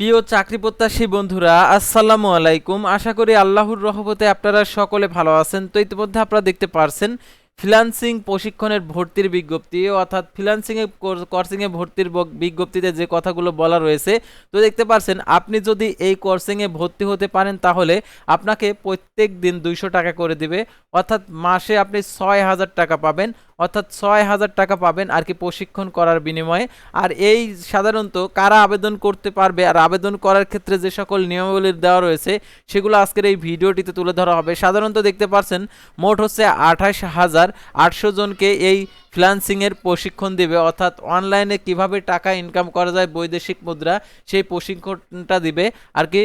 প্রিয় চাকরি প্রত্যাশী বন্ধুরা, আসসালামু আলাইকুম। আশা করি আল্লাহর রহমতে আপনারা সকলে ভালো আছেন। তো ইতিমধ্যে আপনারা দেখতে পারছেন, ফ্রিল্যান্সিং প্রশিক্ষণের ভর্তির বিজ্ঞপ্তি, অর্থাৎ ফ্রিল্যান্সিং এ কোর্সিং এ ভর্তির বিজ্ঞপ্তিতে যে কথাগুলো বলা রয়েছে, তো দেখতে পারছেন, আপনি যদি এই কোর্সিং এ ভর্তি হতে পারেন, তাহলে আপনাকে প্রত্যেক দিন দুইশো টাকা করে দিবে। অর্থাৎ মাসে আপনি ছয় হাজার টাকা পাবেন। অর্থাৎ ছয় হাজার টাকা পাবেন আর কি প্রশিক্ষণ করার বিনিময়ে। আর এই সাধারণত কারা আবেদন করতে পারবে আর আবেদন করার ক্ষেত্রে যে সকল নিয়মাবলী দেওয়া রয়েছে, সেগুলো আজকের এই ভিডিওটিতে তুলে ধরা হবে। সাধারণত দেখতে পাচ্ছেন মোট হচ্ছে আঠাশ হাজার আটশো জনকে এই ফ্রিল্যান্সিংয়ের প্রশিক্ষণ দিবে, অর্থাৎ অনলাইনে কীভাবে টাকা ইনকাম করা যায় বৈদেশিক মুদ্রা, সেই প্রশিক্ষণটা দিবে। আর কি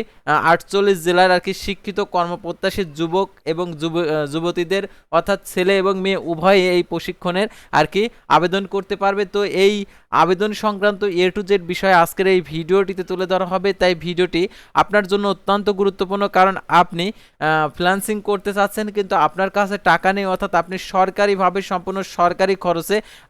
আটচল্লিশ জেলার আর কি শিক্ষিত কর্মপ্রত্যাশী যুবক এবং যুব যুবতীদের, অর্থাৎ ছেলে এবং মেয়ে, উভয়ে এই প্রশিক্ষণের আর কি আবেদন করতে পারবে। তো এই আবেদন সংক্রান্ত এ টু জেড বিষয়ে আজকের এই ভিডিওটিতে তুলে ধরা হবে। তাই ভিডিওটি আপনার জন্য অত্যন্ত গুরুত্বপূর্ণ, কারণ আপনি ফ্রিল্যান্সিং করতে চাচ্ছেন, কিন্তু আপনার কাছে টাকা নেই, অর্থাৎ আপনি সরকারিভাবে, সম্পূর্ণ সরকারি খরচে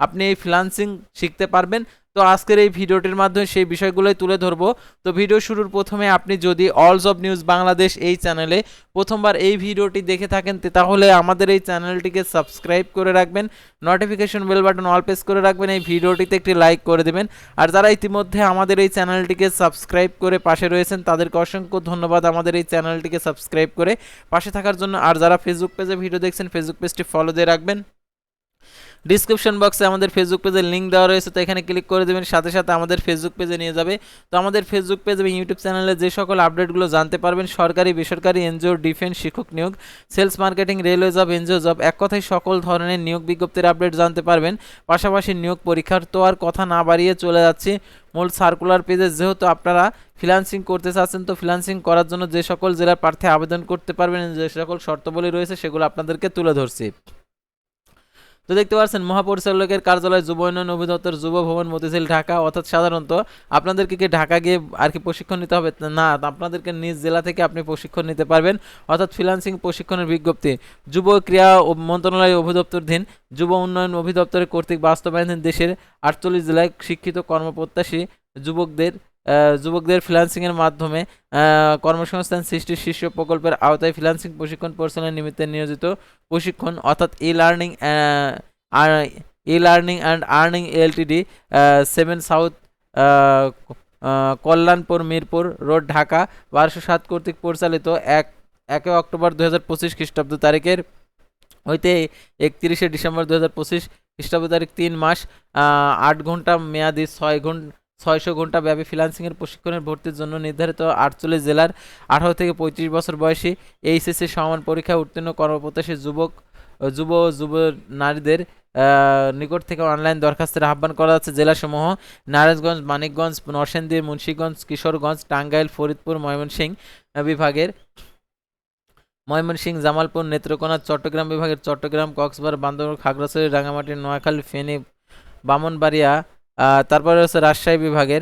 আপনি এই ফ্রিল্যান্সিং শিখতে পারবেন। তো আজকের এই ভিডিওটির মাধ্যমে সেই বিষয়গুলোই তুলে ধরবো। তো ভিডিও শুরুর প্রথমে আপনি যদি অলস অব নিউজ বাংলাদেশ এই চ্যানেলে প্রথমবার এই ভিডিওটি দেখে থাকেন তাহলে আমাদের এই চ্যানেলটিকে সাবস্ক্রাইব করে রাখবেন notification bell button all press করে রাখবেন, এই ভিডিওটিতে একটি লাইক করে দেবেন। আর যারা ইতিমধ্যে আমাদের এই চ্যানেলটিকে সাবস্ক্রাইব করে পাশে রয়েছেন, তাদেরকে অসংখ্য ধন্যবাদ আমাদের এই চ্যানেলটিকে সাবস্ক্রাইব করে পাশে থাকার জন্য। আর যারা ফেসবুক পেজে ভিডিও দেখছেন ফেসবুক পেজটি ফলো দিয়ে রাখবেন। ডিসক্রিপশন বক্সে আমাদের ফেসবুক পেজের লিঙ্ক দেওয়া রয়েছে, তো এখানে ক্লিক করে দেবেন, সাথে সাথে আমাদের ফেসবুক পেজে নিয়ে যাবে। তো আমাদের ফেসবুক পেজ এবং ইউটিউব চ্যানেলে যে সকল আপডেটগুলো জানতে পারবেন, সরকারি, বেসরকারি এনজিও ডিফেন্স শিক্ষক নিয়োগ sales marketing railway job NGO job এক কথায় সকল ধরনের নিয়োগ বিজ্ঞপ্তির আপডেট জানতে পারবেন। পাশাপাশি নিয়োগ পরীক্ষার তো আর কথা না বাড়িয়ে চলে যাচ্ছি। মূল সার্কুলার পেজে যেহেতু আপনারা ফ্রিল্যান্সিং করতে চাচ্ছেন, তো ফ্রিল্যান্সিং করার জন্য যে সকল জেলার প্রার্থী আবেদন করতে পারবেন, যে সকল শর্তাবলী রয়েছে সেগুলো আপনাদেরকে তুলে ধরছি। তো দেখতে পাচ্ছেন, মহাপরিচালকের কার্যালয় যুব উন্নয়ন অধিদপ্তর যুব ভবন মতিঝিল, ঢাকা। অর্থাৎ সাধারণত আপনাদেরকে কি ঢাকা গিয়ে আর কি প্রশিক্ষণ নিতে হবে? না, আপনাদেরকে নিজ জেলা থেকে আপনি প্রশিক্ষণ নিতে পারবেন। অর্থাৎ ফ্রিল্যান্সিং প্রশিক্ষণের বিজ্ঞপ্তি। যুব ক্রীড়া মন্ত্রণালয় অধিদপ্তরধীন যুব উন্নয়ন অধিদপ্তরের কর্তৃক বাস্তবায়ন দেশের আটচল্লিশ জেলায় শিক্ষিত কর্মপ্রত্যাশী যুবকদের যুবকদের ফ্রিল্যান্সিং এর মাধ্যমে কর্মসংস্থান সৃষ্টির শীর্ষ প্রকল্পের আওতায় ফ্রিল্যান্সিং প্রশিক্ষণ পরিচালনার নিমিত্তে নিয়োজিত প্রশিক্ষণ, অর্থাৎ e learning e learning and earning LTD seven south Kalyanpur, Mirpur road Dhaka, বারোশো সাত কর্তৃক পরিচালিত এক, একে অক্টোবর দু হাজার পঁচিশ খ্রিস্টাব্দ তারিখের হইতে একত্রিশে ডিসেম্বর দু হাজার পঁচিশ খ্রিস্টাব্দ তারিখ তিন মাস আট ঘণ্টা মেয়াদি ছয় ঘণ্টা ছয়শো ঘণ্টা ব্যাপী ফ্রিল্যান্সিংয়ের প্রশিক্ষণের ভর্তির জন্য নির্ধারিত আটচল্লিশ জেলার আঠারো থেকে পঁয়ত্রিশ বছর বয়সী এইচএসসি সমান পরীক্ষায় উত্তীর্ণ কর্মপ্রত্যাশী যুবক, যুব যুব নারীদের নিকট থেকে অনলাইন দরখাস্তের আহ্বান করা যাচ্ছে জেলাসমূহ নারায়ণগঞ্জ, মানিকগঞ্জ, নরসিংদী, মুন্সীগঞ্জ, কিশোরগঞ্জ, টাঙ্গাইল, ফরিদপুর, ময়মনসিংহ বিভাগের ময়মনসিংহ, জামালপুর, নেত্রকোনা, চট্টগ্রাম বিভাগের চট্টগ্রাম, কক্সবাজার, বান্দরবান, খাগড়াছড়ি রাঙামাটি নোয়াখালী, ফেনী, বামনবাড়িয়া তারপরে হচ্ছে রাজশাহী বিভাগের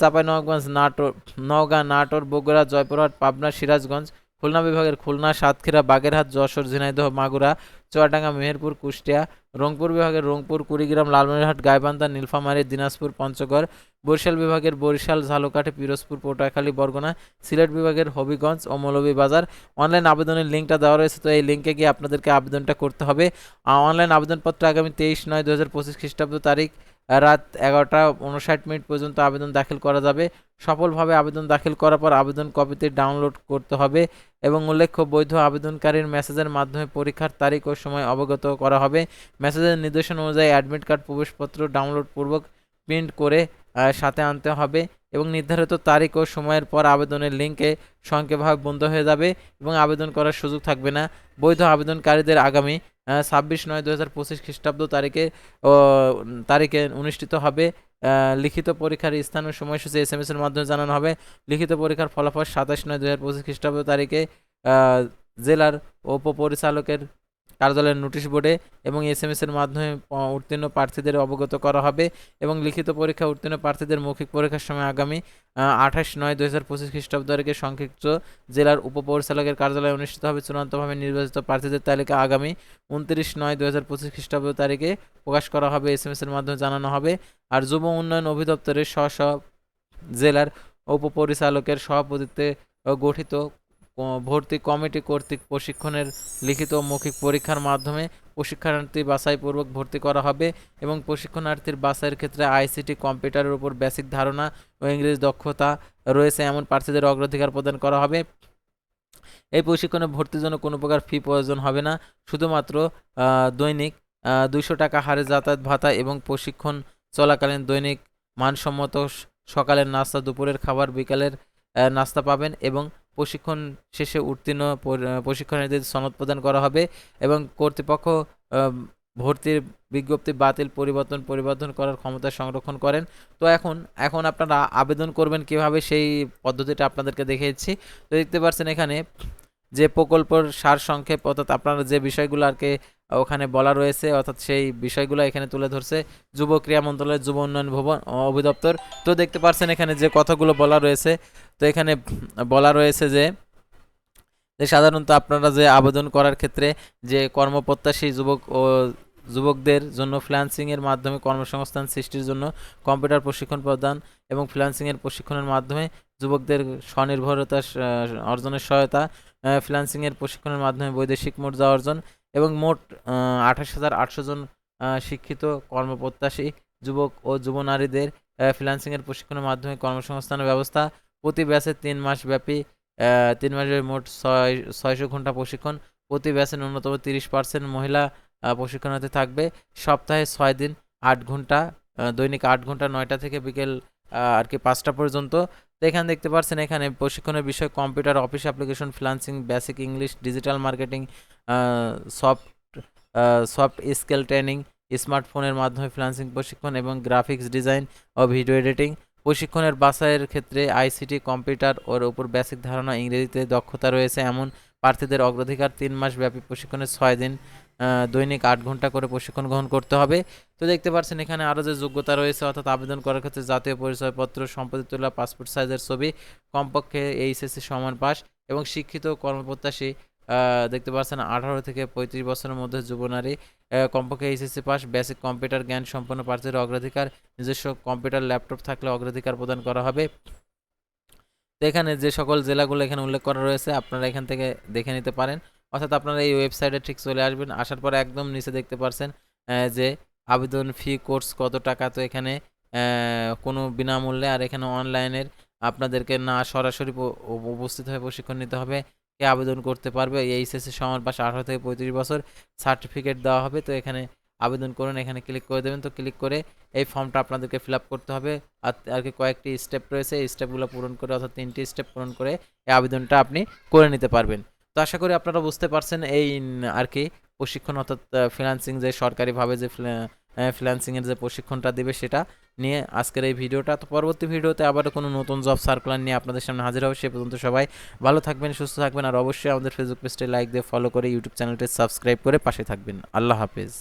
চাঁপাইনবাবগঞ্জ, নাটোর, নওগাঁ, নাটোর, বগুড়া, জয়পুরহাট, পাবনা, সিরাজগঞ্জ, খুলনা বিভাগের খুলনা, সাতক্ষীরা, বাগেরহাট, যশোর, ঝিনাইদহ, মাগুরা, চুয়াডাঙ্গা, মেহেরপুর, কুষ্টিয়া, রংপুর বিভাগের রংপুর, কুড়িগ্রাম, লালমনিরহাট, গাইবান্ধা, নীলফামারী, দিনাজপুর, পঞ্চগড়, বরিশাল বিভাগের বরিশাল, ঝালকাঠি, পিরোজপুর, পটুয়াখালী, বরগুনা, সিলেট বিভাগের হবিগঞ্জ ও মৌলভীবাজার অনলাইন আবেদনের লিঙ্কটা দেওয়া রয়েছে, তো এই লিঙ্কে গিয়ে আপনাদেরকে আবেদনটা করতে হবে। অনলাইন আবেদনপত্র আগামী তেইশ নয় দু হাজার পঁচিশ খ্রিস্টাব্দ তারিখ রাত এগারোটা উনষাট মিনিট পর্যন্ত আবেদন দাখিল করা যাবে। সফলভাবে আবেদন দাখিল করার পর আবেদন কপিতে ডাউনলোড করতে হবে এবং উল্লেখ্য, বৈধ আবেদনকারীর মেসেজের মাধ্যমে পরীক্ষার তারিখ ও সময় অবগত করা হবে। মেসেজের নির্দেশনা অনুযায়ী অ্যাডমিট কার্ড প্রবেশপত্র ডাউনলোড পূর্বক প্রিন্ট করে সাথে আনতে হবে। এবং নির্ধারিত তারিখ ও সময়ের পর আবেদনের লিঙ্কে সংক্ষেপভাবে বন্ধ হয়ে যাবে এবং আবেদন করার সুযোগ থাকবে না। বৈধ আবেদনকারীদের আগামী ছাব্বিশ নয় দু হাজার পঁচিশ খ্রিস্টাব্দ তারিখে তারিখে অনুষ্ঠিত হবে। লিখিত পরীক্ষার স্থান ও সময়সূচি এস এম এর মাধ্যমে জানানো হবে। লিখিত পরীক্ষার ফলাফল সাতাশ নয় দু হাজার পঁচিশ খ্রিস্টাব্দ তারিখে জেলার উপপরিচালকের কার্যালয়ের নোটিশ বোর্ডে এবং এস এম এর মাধ্যমে উত্তীর্ণ প্রার্থীদের অবগত করা হবে এবং লিখিত পরীক্ষা উত্তীর্ণ প্রার্থীদের মৌখিক পরীক্ষার সময় আগামী আঠাশ নয় দু হাজার পঁচিশ খ্রিস্টাব্দ তারিখে সংক্ষিপ্ত জেলার উপপরিচালকের কার্যালয়ে অনুষ্ঠিত হবে। চূড়ান্তভাবে নির্বাচিত প্রার্থীদের তালিকা আগামী উনত্রিশ নয় দু হাজার পঁচিশ খ্রিস্টাব্দ তারিখে প্রকাশ করা হবে। এস এম এর মাধ্যমে জানানো হবে। আর যুব উন্নয়ন অধিদপ্তরের স্ব জেলার উপপরিচালকের সভাপতিত্বে গঠিত ভর্তি কমিটি কর্তৃক প্রশিক্ষণের লিখিত মৌখিক পরীক্ষার মাধ্যমে প্রশিক্ষণার্থী বাছাইপূর্বক ভর্তি করা হবে এবং প্রশিক্ষণার্থীর বাছাইয়ের ক্ষেত্রে আইসিটি কম্পিউটারের উপর বেসিক ধারণা ও ইংরেজি দক্ষতা রয়েছে এমন প্রার্থীদের অগ্রাধিকার প্রদান করা হবে। এই প্রশিক্ষণে ভর্তির জন্য কোনো প্রকার ফি প্রয়োজন হবে না। শুধুমাত্র দৈনিক দুইশো টাকা হারে যাতায়াত ভাতা এবং প্রশিক্ষণ চলাকালীন দৈনিক মানসম্মত সকালের নাস্তা, দুপুরের খাবার, বিকালের নাস্তা পাবেন এবং প্রশিক্ষণ শেষে উত্তীর্ণ পর- আহ, প্রশিক্ষণার্থীদের সনদ প্রদান করা হবে এবং কর্তৃপক্ষ ভর্তির বিজ্ঞপ্তি বাতিল পরিবর্তন পরিবর্তন করার ক্ষমতা সংরক্ষণ করেন। তো এখন এখন আপনারা আবেদন করবেন কীভাবে সেই পদ্ধতিটা আপনাদেরকে দেখিয়েছি। তো দেখতে পাচ্ছেন এখানে যে প্রকল্পের সার সংক্ষেপ অর্থাৎ আপনারা যে বিষয়গুলো আর কি ওখানে বলা রয়েছে অর্থাৎ সেই বিষয়গুলো এখানে তুলে ধরছে যুব ক্রীড়া মন্ত্রণালয়ের যুব উন্নয়ন ভবন অধিদপ্তর। তো দেখতে পাচ্ছেন এখানে যে কথাগুলো বলা রয়েছে তো এখানে বলা রয়েছে যে যে সাধারণত আপনারা যে আবেদন করার ক্ষেত্রে যে কর্মপ্রত্যাশী যুবক ও যুবকদের জন্য ফ্রিল্যান্সিং এর মাধ্যমে কর্মসংস্থান সৃষ্টির জন্য কম্পিউটার প্রশিক্ষণ প্রদান এবং ফ্রিল্যান্সিং এর প্রশিক্ষণের মাধ্যমে যুবকদের স্বনির্ভরতা অর্জনের সহায়তা ফ্রিল্যান্সিং এর প্রশিক্ষণের মাধ্যমে বৈদেশিক মুদ্রা অর্জন এবং মোট আঠাশ হাজার আটশো জন শিক্ষিত কর্মপ্রত্যাশী যুবক ও যুবনারীদের নারীদের এর প্রশিক্ষণের মাধ্যমে কর্মসংস্থানের ব্যবস্থা প্রতি ব্যাচে তিন মাস ব্যাপী তিন মাসের মোট ছয়, ছয়শো ঘণ্টা প্রশিক্ষণ, প্রতি ব্যাচে ন্যূনতম তিরিশ পার্সেন্ট মহিলা প্রশিক্ষণার্থী থাকবে। সপ্তাহে ছয় দিন, আট ঘণ্টা দৈনিক আট ঘণ্টা নয়টা থেকে বিকেল আর কি পাঁচটা পর্যন্ত। তো এখানে দেখতে পাচ্ছেন এখানে প্রশিক্ষণের বিষয় computer, office application, freelancing, basic English, digital marketing soft soft skill training, স্মার্টফোনের মাধ্যমে ফ্রিল্যান্সিং প্রশিক্ষণ এবং গ্রাফিক্স ডিজাইন ও ভিডিও এডিটিং। প্রশিক্ষণের বাছাইয়ের ক্ষেত্রে আইসিটি, কম্পিউটার ওর উপর বেসিক ধারণা, ইংরেজিতে দক্ষতা রয়েছে এমন প্রার্থীদের অগ্রাধিকার তিন মাস ব্যাপী প্রশিক্ষণের ছয় দিন দৈনিক আট ঘণ্টা করে প্রশিক্ষণ গ্রহণ করতে হবে। তো দেখতে পাচ্ছেন এখানে আরও যে যোগ্যতা রয়েছে অর্থাৎ আবেদন করার ক্ষেত্রে জাতীয় পরিচয়পত্র সম্পত্তি তোলা, পাসপোর্ট সাইজের ছবি, কমপক্ষে এইচএসসি সমান পাস এবং শিক্ষিত কর্মপ্রত্যাশী দেখতে পাচ্ছেন আঠারো থেকে পঁয়ত্রিশ বছরের মধ্যে যুব নারী আহ, কমপক্ষে এইচএসসি পাস বেসিক কম্পিউটার জ্ঞান সম্পন্ন প্রার্থীদের অগ্রাধিকার নিজস্ব কম্পিউটার ল্যাপটপ থাকলে অগ্রাধিকার প্রদান করা হবে। এখানে যে সকল জেলাগুলো এখানে উল্লেখ করা রয়েছে আপনারা এখান থেকে দেখে নিতে পারেন। অর্থাৎ আপনারা এই ওয়েবসাইটে ঠিক চলে আসবেন আসার পরে একদম নিচে দেখতে পারছেন যে আবেদন ফি কোর্স কত টাকা তো এখানে কোনো বিনামূল্যে আর এখানে অনলাইনের আপনাদেরকে না সরাসরি উপস্থিত হয়ে প্রশিক্ষণ নিতে হবে। কে আবেদন করতে পারবে? এইচএসসি সমান পাশে আঠারো থেকে পঁয়ত্রিশ বছর সার্টিফিকেট দেওয়া হবে। তো এখানে আবেদন করুন, এখানে ক্লিক করে দেবেন। তো ক্লিক করে এই ফর্মটা আপনাদেরকে ফিল করতে হবে। আর আর কি কয়েকটি স্টেপ রয়েছে, এই স্টেপগুলো পূরণ করে অর্থাৎ তিনটি স্টেপ পূরণ করে এই আবেদনটা আপনি করে নিতে পারবেন। তো আশা করি আপনারা বুঝতে পারছেন এই আর কি প্রশিক্ষণ অর্থাৎ ফ্রিল্যান্সিং যে সরকারিভাবে যে ফ্রিল্যান্সিংয়ের যে প্রশিক্ষণটা দেবে সেটা নিয়ে আজকের এই ভিডিওটা। তো পরবর্তী ভিডিওতে আবারও কোনো নতুন জব সার্কুলার নিয়ে আপনাদের সামনে হাজির হবে। সে পর্যন্ত সবাই ভালো থাকবেন, সুস্থ থাকবেন, আর অবশ্যই আমাদের ফেসবুক পেজটি লাইক দিয়ে ফলো করে ইউটিউব চ্যানেলটি সাবস্ক্রাইব করে পাশে থাকবেন। আল্লাহ হাফেজ।